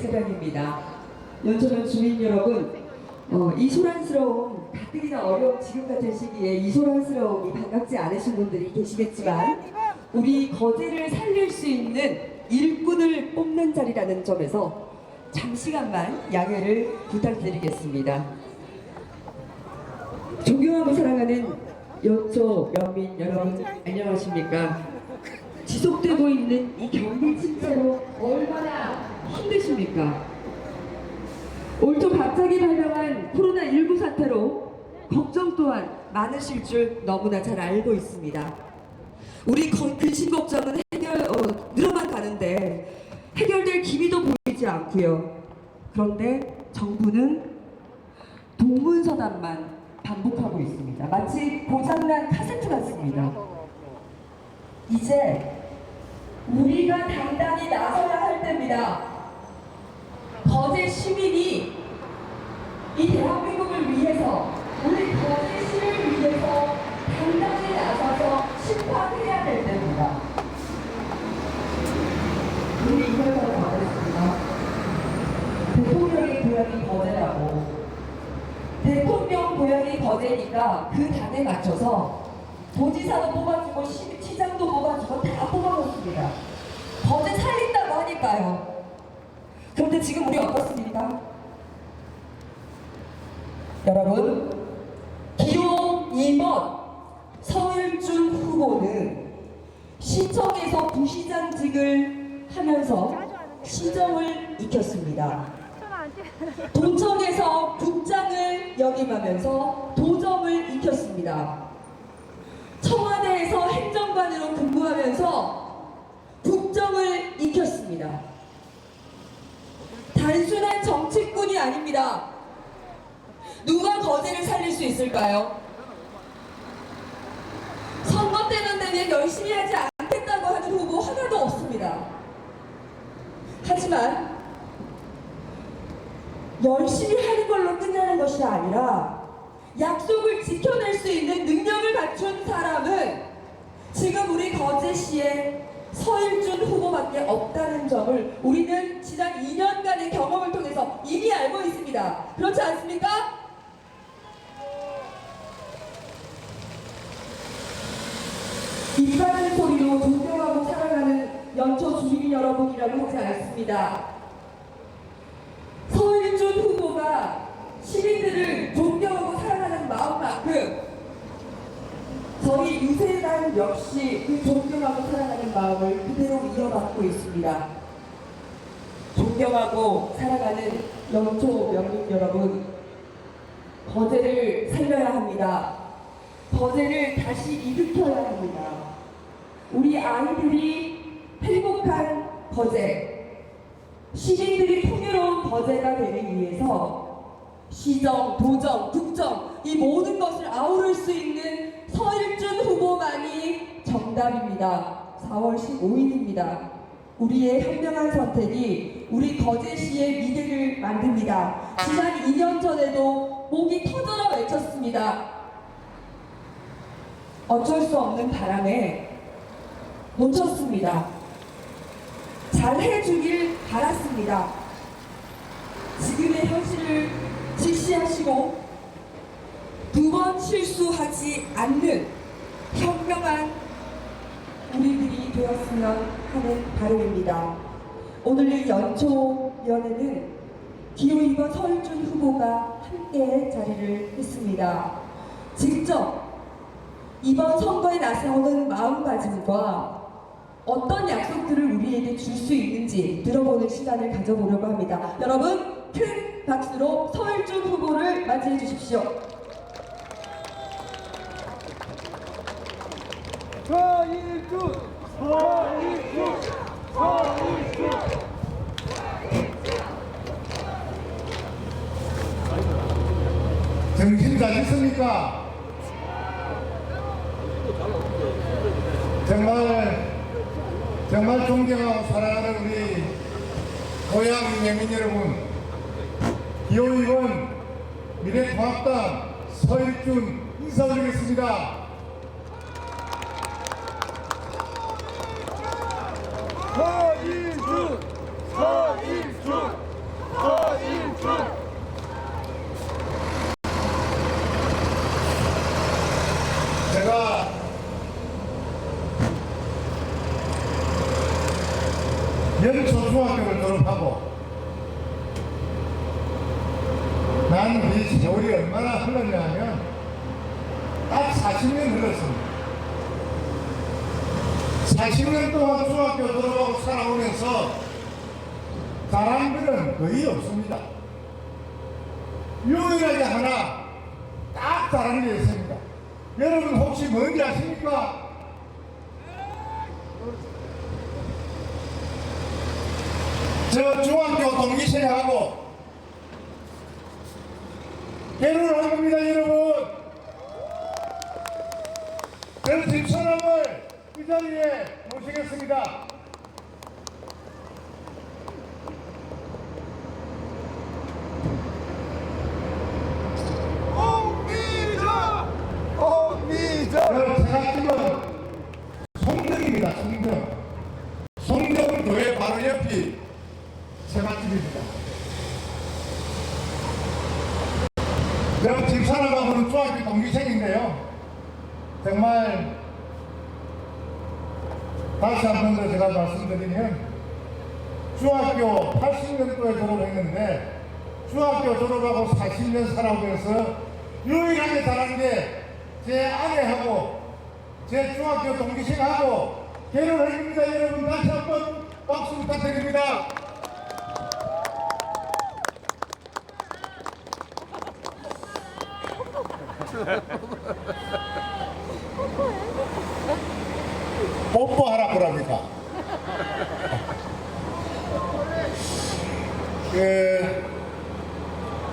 유세 차량입니다. 연초면 주민 여러분, 어, 이 소란스러움, 가뜩이나 어려운 지금 같은 시기에 이 소란스러움이 반갑지 않으신 분들이 계시겠지만 우리 거제를 살릴 수 있는 일꾼을 뽑는 자리라는 점에서 잠시간만 양해를 부탁드리겠습니다. 존경하고 사랑하는 연초 연민 여러분 안녕하십니까? 지속되고 있는 이 경기 침체로 얼마나 힘드십니까? 올초 갑자기 발병한 코로나19 사태로 걱정 또한 많으실 줄 너무나 잘 알고 있습니다. 우리 거- 근심 걱정은 해결 어, 늘어만 가는데 해결될 기미도 보이지 않고요. 그런데 정부는 동문서답만 반복하고 있습니다. 마치 고장난 카세트 같습니다. 이제 우리가 당당히 나서야 할 때입니다. 거제 시민이 이 대한민국을 위해서 우리 거제시를 위해서 당당히 나서서 심판해야 될 때입니다. 우리 이걸로 말했습니다. 대통령의 고향이 거제라고 대통령 고향이 거제니까 그 단에 맞춰서 도지사도 뽑아주고 시, 시장도 뽑아주고 다 뽑아놓습니다. 거제 살린다고 하니까요. 그런데 지금 우리 어떻습니까? 여러분, 기호 2번 서울준 후보는 시청에서 부시장직을 하면서 시정을 익혔습니다. 도청에서 국장을 역임하면서 도점을 익혔습니다. 청와대에서 행정관으로 근무하면서 국정을 익혔습니다. 아닙니다. 누가 거제를 살릴 수 있을까요? 선거 때는 되면 열심히 하지 않겠다고 하는 후보 하나도 없습니다. 하지만 열심히 하는 걸로 끝나는 것이 아니라 약속을 지켜낼 수 있는 능력을 갖춘 사람은 지금 우리 거제시에 서일준 후보밖에 없다는 점을 우리는 지난 2년간의 경험을 통해서 이미 알고 있습니다. 그렇지 않습니까? 입가는 소리로 존경하고 사랑하는 연초 주민 여러분이라고 하지 않습니다. 서일준 후보가 시민들을 존경하고 사랑하는 마음만큼 저희 유세단 역시 그 존경하고 사랑하는 마음을 그대로 이어받고 있습니다. 존경하고 사랑하는 영초 명민 여러분, 거제를 살려야 합니다. 거제를 다시 일으켜야 합니다. 우리 아이들이 행복한 거제, 시민들이 풍요로운 거제가 되기 위해서 시정, 도정, 국정 이 모든 것을 아우를 수 있는 정답입니다. 4월 15일입니다. 우리의 현명한 선택이 우리 거제시의 미래를 만듭니다. 지난 2년 전에도 목이 터져라 외쳤습니다. 어쩔 수 없는 바람에 놓쳤습니다. 잘 해주길 바랐습니다. 지금의 현실을 직시하시고 두 번 실수하지 않는 현명한 우리들이 되었으면 하는 바람입니다. 오늘 이 연초연에는 기호 2번 서울준 후보가 함께 자리를 했습니다. 직접 이번 선거에 나서는 마음가짐과 어떤 약속들을 우리에게 줄 수 있는지 들어보는 시간을 가져보려고 합니다. 여러분 큰 박수로 서울준 후보를 맞이해 주십시오. 정신 잘 있습니까? 정말 정말 존경하고 사랑하는 우리 고향 예민 여러분 기호 2번 미래통합당 서일준 인사드리겠습니다. 서일준! 서일준! 서일준! 제가 연초중학교를 졸업하고 난이 세월이 얼마나 흘렀냐 하면 딱 40년 흘렀습니다. 40년 동안 중학교 졸업하고 살아오면서 사람들은 거의 없습니다. 유일하게 하나 딱 잘하는 게 있습니다. 여러분 혹시 뭔지 아십니까? 저 중학교 동기생하고 결혼을 한 겁니다, 여러분. 저 집사람을 이 자리에 모시겠습니다. 홍미자! 홍미자! 저 제가 지금 송정입니다, 송정. 송정 교회 바로 옆이 제맛집입니다. 저 집사람하고는 중학교 동기생인데요. 정말 다시 한 번 더 제가 말씀드리면 중학교 80년도에 졸업했는데 중학교 졸업하고 40년 살아오면서 유일하게 잘한 게 제 아내하고 제 중학교 동기생하고 결혼했습니다. 여러분 다시 한번 박수 부탁드립니다. 뽀뽀하라 그럽니까? 그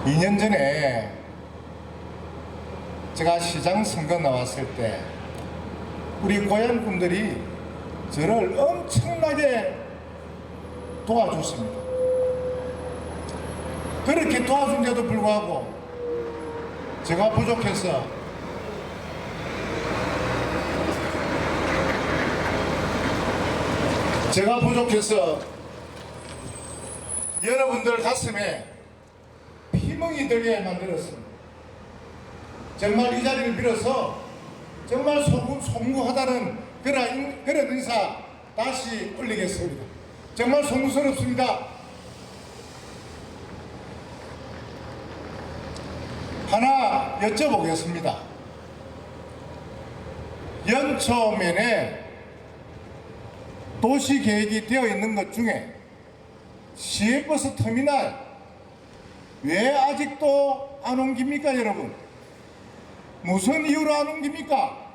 2년 전에 제가 시장 선거 나왔을 때 우리 고향 분들이 저를 엄청나게 도와줬습니다. 그렇게 도와준데도 불구하고 제가 부족해서 제가 부족해서 여러분들 가슴에 피멍이 들게 만들었습니다. 정말 이 자리를 빌어서 정말 소금, 송구하다는 그런, 인- 그런 인사 다시 올리겠습니다. 정말 송구스럽습니다. 하나 여쭤보겠습니다. 연초면에 도시 계획이 되어 있는 것 중에 시외버스 터미널 왜 아직도 안 옮깁니까 여러분? 무슨 이유로 안 옮깁니까?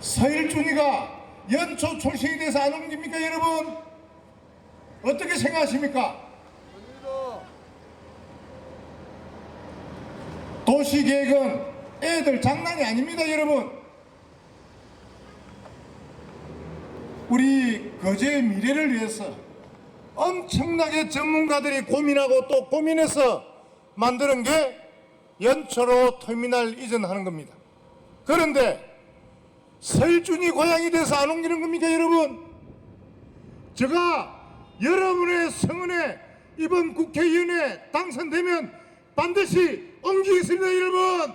서일준이가 연초 출생이 돼서 안 옮깁니까 여러분? 어떻게 생각하십니까? 도시계획은 애들 장난이 아닙니다 여러분 우리 거제의 미래를 위해서 엄청나게 전문가들이 고민하고 또 고민해서 만드는 게 연초로 터미널 이전하는 겁니다. 그런데 설준이 고향이 돼서 안 옮기는 겁니까 여러분? 제가 여러분의 성원에 이번 국회의원에 당선되면 반드시 옮기겠습니다 여러분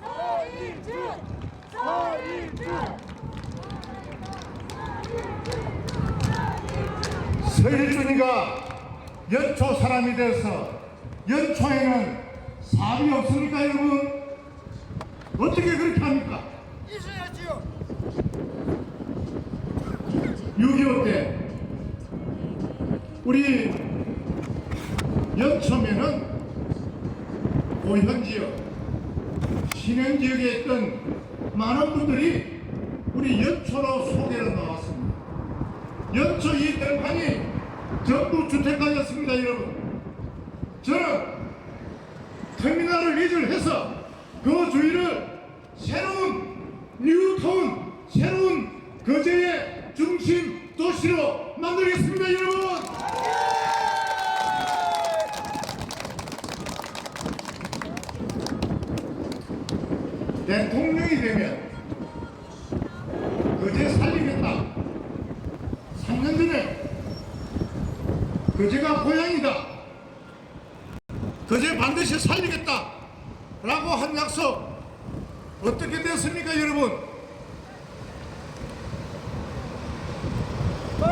서일준! 서일준 이가 연초 사람이 돼서 연초에는 사업이 없습니까 여러분? 어떻게 그렇게 합니까? 있어야지요. 6.25때 우리 연초면은 고현 지역, 신현 지역에 있던 많은 분들이 우리 연초로 소개로 나왔습니다. 연초 이 들판이 전부 주택가였습니다, 여러분. 저는 터미널을 이전해서 그 주위를 새로운 뉴타운, 새로운 거제의 중심 도시로 만들겠습니다, 여러분. 대통령이 되면 거제 살리겠다. 3년 전에 거제가 고향이다. 거제 반드시 살리겠다. 라고 한 약속 어떻게 됐습니까, 여러분?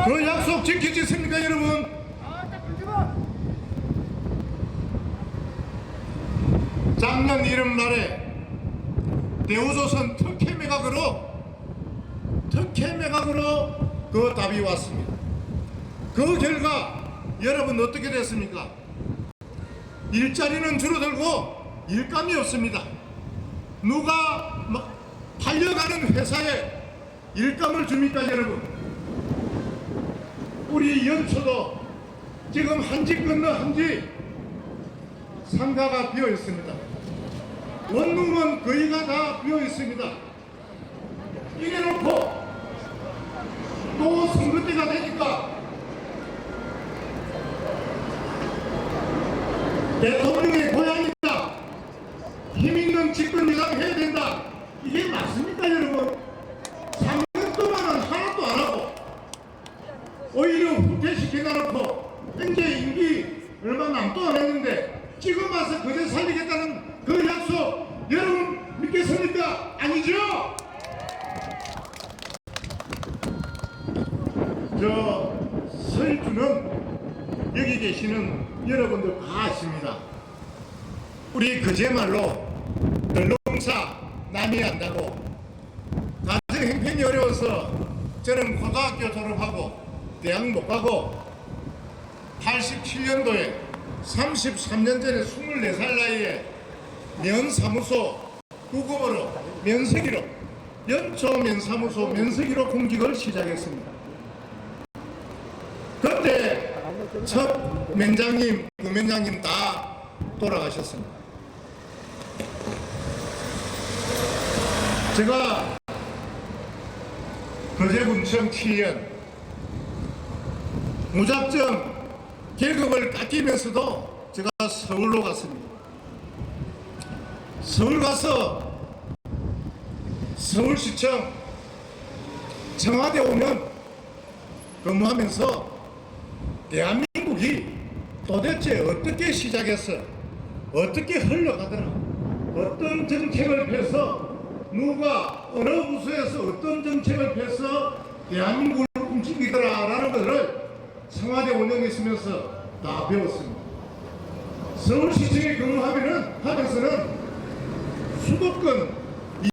그 약속 지켜지십니까, 여러분? 마. 작년 이름 날에 대우조선 특혜 매각으로 특혜 매각으로 그 답이 왔습니다. 그 결과 여러분 어떻게 됐습니까? 일자리는 줄어들고 일감이 없습니다. 누가 막 팔려가는 회사에 일감을 줍니까 여러분? 우리 연초도 지금 한집 건너 한집 상가가 비어 있습니다. 원룸은 거의가 다 비어 있습니다. 이래 놓고 또 선거 때가 되니까 대통령의 고향이다. 힘 있는 집권 여당 해야 된다. 이게 맞습니까, 여러분? 3년 동안은 하나도 안 하고 오히려 후퇴시켜놓고 현재 임기 얼마 남도 안 했는데 지금 와서 그제 살리겠다는 그 약속 여러분 믿겠습니까? 아니죠? 저 설주는 여기 계시는 여러분들 다 아십니다. 우리 그제말로 덜렁사 남이 한다고 가정 형편이 어려워서 저는 고등학교 졸업하고 대학 못 가고 87년도에 33년 전에 24살 나이에 면사무소 구급으로 면세기로 연초 면사무소 면세기로 공직을 시작했습니다. 그때 첫 면장님, 부면장님 다 돌아가셨습니다. 제가 거제군청 7년 무작정 계급을 깎이면서도 제가 서울로 갔습니다. 서울 가서 서울시청 청와대 오면 근무하면서 대한민국이 도대체 어떻게 시작해서 어떻게 흘러가더라 어떤 정책을 펴서 누가 어느 부서에서 어떤 정책을 펴서 대한민국을 움직이더라라는 것을 청와대 있으면서 다 배웠습니다. 서울시청에 근무하면은 하면서는 수도권